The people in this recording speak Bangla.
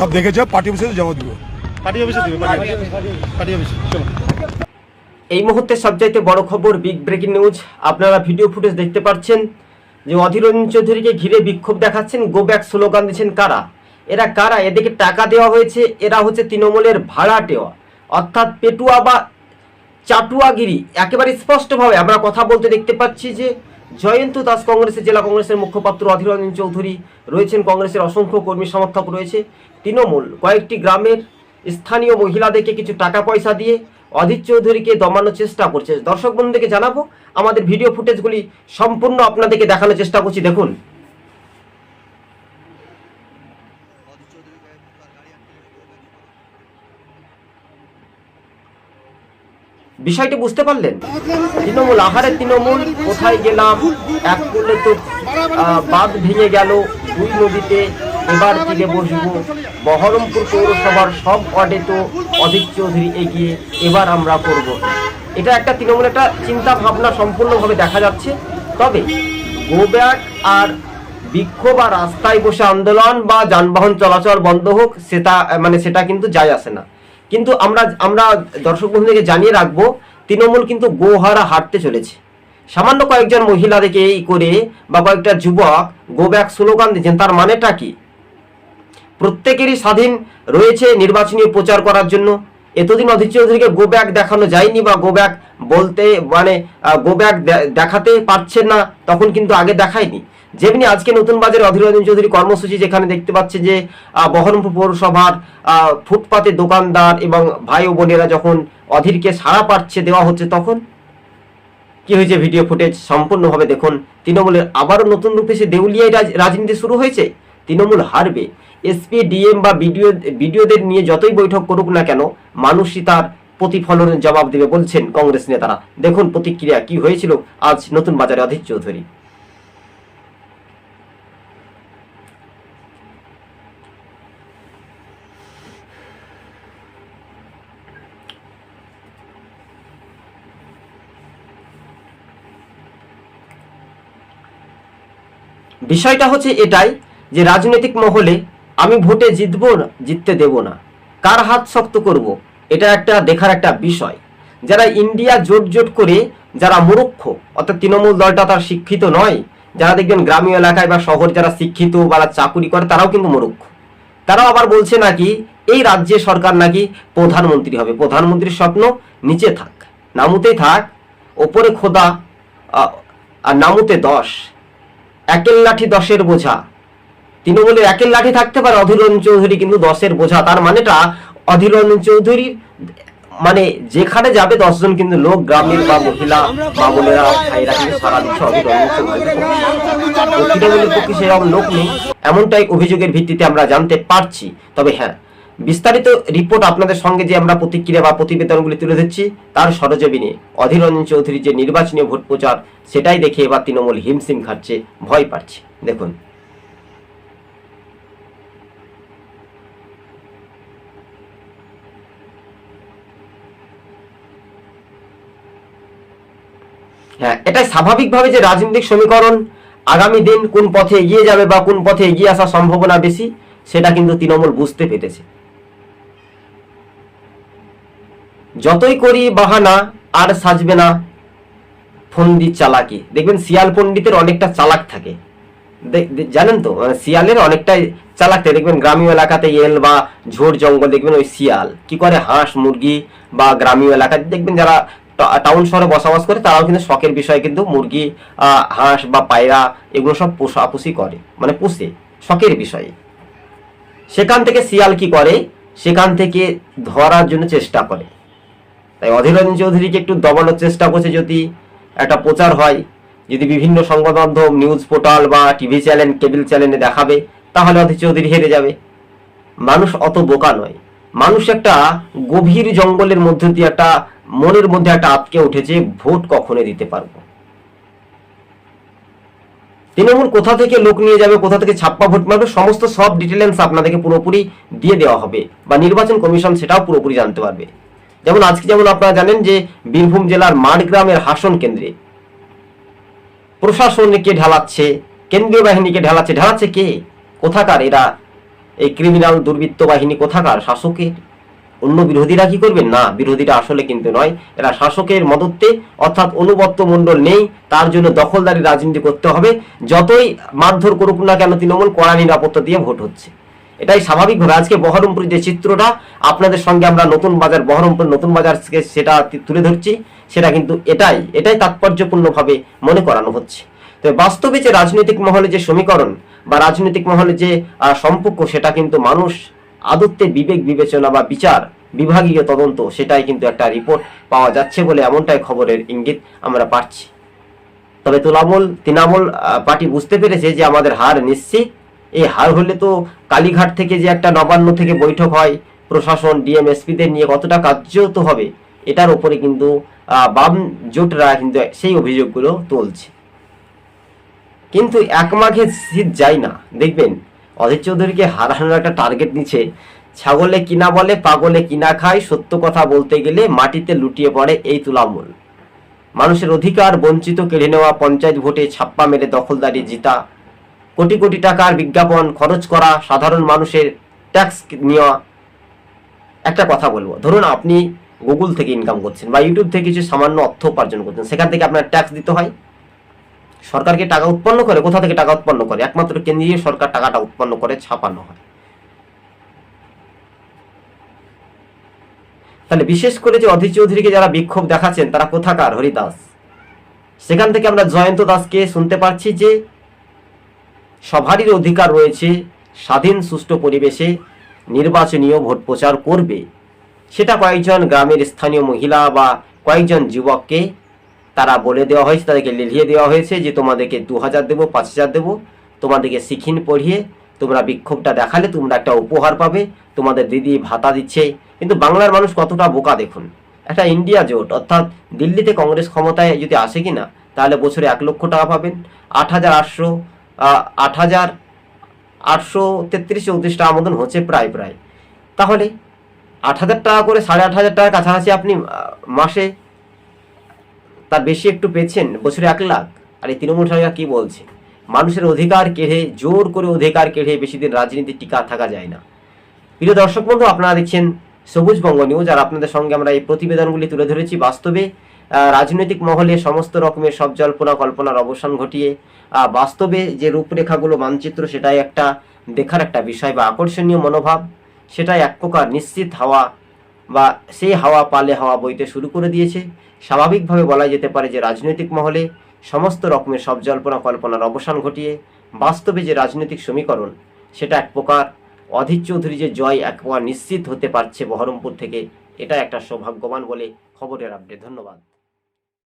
সব দেখেছে পার্টি অফিসে জমা দিব। পার্টি অফিসে দিবে পার্টি অফিসে। পার্টি অফিসে চলো। এই মুহূর্তে সবচাইতে বড় খবর বিগ ব্রেকিং নিউজ। আপনারা ভিডিও ফুটেজ দেখতে পাচ্ছেন যে অধীর রঞ্জন চৌধুরীকে ঘিরে বিক্ষোভ দেখাচ্ছেন। গো ব্যাক স্লোগান দিচ্ছেন কারা? এরা কারা? এদেরকে টাকা দেওয়া হয়েছে। এরা হচ্ছে তৃণমূলের ভাড়াটেওয়া অর্থাৎ পেটুয়া বা চাটুয়াগিরি। একেবারে স্পষ্টভাবে আমরা কথা বলতে দেখতে পাচ্ছি যে জয়ন্ত দাস কংগ্রেসের জেলা কংগ্রেসের মুখপাত্র অধীর রঞ্জন চৌধুরী রয়েছেন কংগ্রেসের অসংখ্য কর্মী সমর্থক রয়েছে। তৃণমূল কয়েকটি গ্রামের স্থানীয় মহিলাদেরকে কিছু টাকা পয়সা দিয়ে অধীর চৌধুরীকে দমানোর চেষ্টা করছে। দর্শক বন্ধুদেরকে জানাব, আমাদের ভিডিও ফুটেজগুলি সম্পূর্ণ আপনাদেরকে দেখানোর চেষ্টা করছি। দেখুন। বিষয়টি বুঝতে পারলেন? তৃণমূল, আহারে তৃণমূল, কোথায় গেলাম? এক করলে তো বাঁধ ভেঙে গেল। দুই নদীতে এবার তীরে বসবো। বহরমপুর পৌরসভার সব ওয়ার্ডে তো অধীর চৌধুরী এগিয়ে এবার আমরা করব। এটা একটা তৃণমূল, একটা চিন্তা ভাবনা সম্পূর্ণভাবে দেখা যাচ্ছে। তবে গো ব্যাক আর বিক্ষোভ আর রাস্তায় বসে আন্দোলন বা যানবাহন চলাচল বন্ধ হোক, সেটা মানে সেটা কিন্তু যায় আসে না। কিন্তু আমরা আমরা দর্শক বন্ধুদেরকে জানিয়ে রাখব, তৃণমূল কিন্তু গোহারা হাঁটতে চলেছে। সামান্য কয়েকজন মহিলাদেরকে এই করে বা কয়েকটা যুবক গো ব্যাক স্লোগান দিচ্ছেন তার মানেটা কি? প্রত্যেকেরই স্বাধীন রয়েছে নির্বাচনী প্রচার করার জন্য। এতদিন অধীর চৌধুরীকে গো ব্যাক দেখানো যায়নি বা গো ব্যাক বলতে মানে গো ব্যাক দেখাতে পারছেন না, তখন কিন্তু আগে দেখায়নি। যেমনি আজকে নতুন বাজারে অধীর রঞ্জন চৌধুরী কর্মসূচি যেখানে দেখতে পাচ্ছে যে বহরমপুর পৌরসভার ফুটপাতে দোকানদার এবং ভাই ও বোনেরা যখন অধীরকে সাড়া পাচ্ছে, দেওয়া হচ্ছে, তখন কি হয়েছে? ভিডিও ফুটেজ সম্পূর্ণভাবে দেখুন। তৃণমূলের আবারও নতুন রূপে সে দেউলিয়ায় রাজ- রাজনীতি শুরু হয়েছে। তৃণমূল হারবে। এসপি, ডিএম বা বিডিও, বিডিওদের নিয়ে যতই বৈঠক করুক না কেন, মানুষই তার প্রতিফলনের জবাব দেবে বলছেন কংগ্রেস নেতারা। দেখুন প্রতিক্রিয়া কি হয়েছিল আজ নতুন বাজারে অধীর চৌধুরী। বিষয়টা হচ্ছে এটাই যে রাজনৈতিক মহলে আমি ভোটে জিতবো জিততে দেব না। কার হাত শক্ত করব? এটা একটা দেখার একটা বিষয়। যারা ইন্ডিয়া জোট জোট করে যারা মূর্খ অর্থাৎ তৃণমূল দলটা তার শিক্ষিত নয়, যারা দেখবেন গ্রামীণ এলাকায় বা শহর যারা শিক্ষিত বা চাকুরি করে, তারাও কিন্তু মূর্খ তারাও আবার বলছে নাকি, এই রাজ্যে সরকার নাকি প্রধানমন্ত্রী হবে। প্রধানমন্ত্রীর স্বপ্ন নিচে থাক, নামুতেই থাক, ওপরে খোদা আর নামুতে দশ। একের লাঠি দশের বোঝা। তৃণমূলের একের লাঠি থাকতে পারে অধীর রঞ্জন চৌধুরী, কিন্তু দশের বোঝা। তার মানেটা অধীর রঞ্জন চৌধুরী মানে যেখানে যাবে দশজন কিন্তু লোক, গ্রামের বা মহিলা মা বোনেরা, ভাইরা কিন্তু সারা দিচ্ছে অধীর পক্ষে সেরকম লোক নেই। এমনটাই অভিযোগের ভিত্তিতে আমরা জানতে পারছি। তবে হ্যাঁ বিস্তারিত রিপোর্ট আপনাদের সঙ্গে যে আমরা প্রতিক্রিয়া বা প্রতিবেদনগুলি তুলে ধরছি, তার সরজমিনে অধীর রঞ্জন চৌধুরীর যে নির্বাচনী ভোট প্রচার, সেটাই দেখে এবার তৃণমূল হিমসিম খাচ্ছে, ভয় পাচ্ছে। দেখুন। হ্যাঁ এটাই স্বাভাবিকভাবে যে রাজনৈতিক সমীকরণ, আগামী দিন কোন পথে এগিয়ে যাবে বা কোন পথে এগিয়ে আসার সম্ভাবনা বেশি, সেটা কিন্তু তৃণমূল বুঝতে পেরেছে। যতই করি বাহানা, আর সাজবে না ফন্দি চালাকি। দেখবেন শিয়াল পণ্ডিতের অনেকটা চালাক থাকে। জানেন তো মানে শিয়ালের অনেকটাই চালাক থাকে। দেখবেন গ্রামীণ এলাকাতে এল বা ঝোড় জঙ্গল, দেখবেন ওই শিয়াল কি করে হাঁস, মুরগি বা গ্রামীণ এলাকায়, দেখবেন যারা টাউন শহরে বসবাস করে, তারাও কিন্তু শখের বিষয়ে কিন্তু মুরগি হাঁস বা পায়রা এগুলো সব পোষাপুষি করে মানে পুষে, শখের বিষয়ে। সেখান থেকে শিয়াল কি করে? সেখান থেকে ধরার জন্য চেষ্টা করে। তাই অধীর রঞ্জন চৌধুরীকে একটু দবানোর চেষ্টা করছে যদি একটা প্রচার হয়, যদি বিভিন্ন সংবাদ মাধ্যম নিউজ পোর্টাল বা টিভি চ্যানেল, কেবল চ্যানেলে দেখাবে, তাহলে অধীর চৌধুরী হেরে যাবে। মানুষ অত বোকা নয়। মানুষ একটা গভীর জঙ্গলের মধ্যে দিয়ে একটা মনের মধ্যে একটা আটকে উঠেছে, ভোট কখনো দিতে পারব। তৃণমূল কোথা থেকে লোক নিয়ে যাবে, কোথা থেকে ছাপ্পা ভোট মারবে, সমস্ত সব ডিটেলেন্স আপনাদেরকে পুরোপুরি দিয়ে দেওয়া হবে। বা নির্বাচন কমিশন সেটাও পুরোপুরি জানতে পারবে। যেমন আজকে যেমন আপনারা জানেন যে বীরভূম জেলার মাঠগ্রামের হাসন কেন্দ্রে প্রশাসনকে ঢালাচ্ছে, কেন্দ্রীয় বাহিনীকে ঢালাচ্ছে। ঢালাচ্ছে কে? কোথাকার এরা? এই ক্রিমিনাল দুর্বৃত্ত বাহিনী কোথাকার? শাসকের। অন্য বিরোধীরা কি করবেন না, বিরোধীরা আসলে কিন্তু নয়। এরা শাসকের মদতে অর্থাৎ অনুবর্ত মণ্ডল নেই। তার জন্য দখলদারি রাজনীতি করতে হবে। যতই মারধর করুক না কেন, তৃণমূল কড়া নিরাপত্তা দিয়ে ভোট হচ্ছে। এটাই স্বাভাবিক স্বাভাবিকভাবে। আজকে বহরমপুর যে চিত্রটা, আপনাদের সঙ্গে আমরা নতুন বাজার, বহরমপুর নতুন বাজার সেটা তুলে ধরছি। সেটা কিন্তু এটাই এটাই তাৎপর্যপূর্ণভাবে মনে করানো হচ্ছে। তো বাস্তবে যে রাজনৈতিক মহলে যে সমীকরণ বা রাজনৈতিক মহলে যে সম্পর্ক, সেটা কিন্তু মানুষ আদত্তে বিবেক বিবেচনা বা বিচার, বিভাগীয় তদন্ত, সেটাই কিন্তু একটা রিপোর্ট পাওয়া যাচ্ছে বলে এমনটাই খবরের ইঙ্গিত আমরা পাচ্ছি। তবে তৃণমূল তৃণমূল পার্টি বুঝতে পেরেছে যে আমাদের হার নিশ্চিত। এই হার হলে তো কালীঘাট থেকে যে একটা নবান্ন থেকে বৈঠক হয় প্রশাসন, ডিএমএসপিদের নিয়ে কতটা কার্যত হবে, এটার উপরে কিন্তু বাম জোটরা কিন্তু সেই অভিযোগগুলো তুলছে। কিন্তু এক মাঘে শীত যায় না, দেখবেন? অধীর চৌধুরীকে হারানোর একটা টার্গেট নিচ্ছে। ছাগলে কিনা বলে, পাগলে কিনা খায়, সত্য কথা বলতে গেলে মাটিতে লুটিয়ে পড়ে এই তুলামূল। মানুষের অধিকার বঞ্চিত কেড়ে নেওয়া পঞ্চায়েত ভোটে ছাপ্পা মেরে দখলদারি জিতা। কোটি কোটি টাকার বিজ্ঞাপন খরচ করা সাধারণ মানুষের ট্যাক্স নেওয়া। একটা কথা বলব, ধরুন আপনি গুগল থেকে ইনকাম করছেন বা ইউটিউব থেকে কিছু সামান্য অর্থ উপার্জন করছেন, সেখান থেকে আপনার ট্যাক্স দিতে হয়। সরকারকে টাকা উৎপন্ন করে, কোথা থেকে টাকা উৎপন্ন করে? একমাত্র কেন্দ্রীয় সরকার টাকাটা উৎপন্ন করে, ছাপানো হয়। তাহলে বিশেষ করে যে অধীর চৌধুরীকে যারা বিক্ষোভ দেখাচ্ছেন, তারা কোথাকার? হরিদাস। সেখান থেকে আমরা জয়ন্ত দাসকে শুনতে পাচ্ছি যে সবারই অধিকার রয়েছে, স্বাধীন সুষ্ঠু পরিবেশে নির্বাচনীয় ভোট প্রচার করবে। সেটা কয়েকজন গ্রামের স্থানীয় মহিলা বা কয়েকজন যুবককে তারা বলে দেওয়া হয়েছে, তাদেরকে লিখিয়ে দেওয়া হয়েছে যে, তোমাদেরকে দু হাজার দেবো পাঁচ হাজার দেবো, তোমাদেরকে শিখিন পড়িয়ে তোমরা বিক্ষোভটা দেখালে তোমরা একটা উপহার পাবে, তোমাদের দিদি ভাতা দিচ্ছে। কিন্তু বাংলার মানুষ কতটা বোকা দেখুন। একটা ইন্ডিয়া জোট, অর্থাৎ দিল্লিতে কংগ্রেস ক্ষমতায় যদি আসে কিনা, তাহলে বছরে এক লক্ষ টাকা পাবেন। আট হাজার আটশো আট হাজার আটশো তেত্রিশ চৌত্রিশ টাকা মতন হচ্ছে প্রায় প্রায়। তাহলে আট হাজার টাকা করে সাড়ে আট হাজার টাকার কাছাকাছি আপনি মাসে তার বেশি একটু পেয়েছেন? বছরে এক লাখ। আর এই তৃণমূল সরকার কি বলছে? মানুষের অধিকার কেড়ে, জোর করে অধিকার কেড়ে বেশি দিন রাজনীতি টিকা থাকা যায় না। প্রিয় দর্শক বন্ধু, আপনারা দেখছেন সবুজ বঙ্গ নিউজ, আর আপনাদের সঙ্গে আমরা এই প্রতিবেদনগুলি তুলে ধরেছি বাস্তবে। রাজনৈতিক মহলে সমস্ত রকমের সব জল্পনা কল্পনার অবসান ঘটিয়ে বাস্তবে যে রূপরেখাগুলো মানচিত্র সেটাই একটা দেখার একটা বিষয় বা আকর্ষণীয় মনোভাব, সেটাই এক প্রকার নিশ্চিত হাওয়া বা সেই হাওয়া পালে হাওয়া বইতে শুরু করে দিয়েছে। স্বাভাবিকভাবে বলা যেতে পারে যে রাজনৈতিক মহলে সমস্ত রকমের সব জল্পনা কল্পনার অবসান ঘটিয়ে, বাস্তবে যে রাজনৈতিক সমীকরণ, সেটা এক প্রকার অধীর চৌধুরী যে জয় এক প্রকার নিশ্চিত হতে পারছে বহরমপুর থেকে, এটা একটা সৌভাগ্যবান বলে খবরের আপডেট। ধন্যবাদ।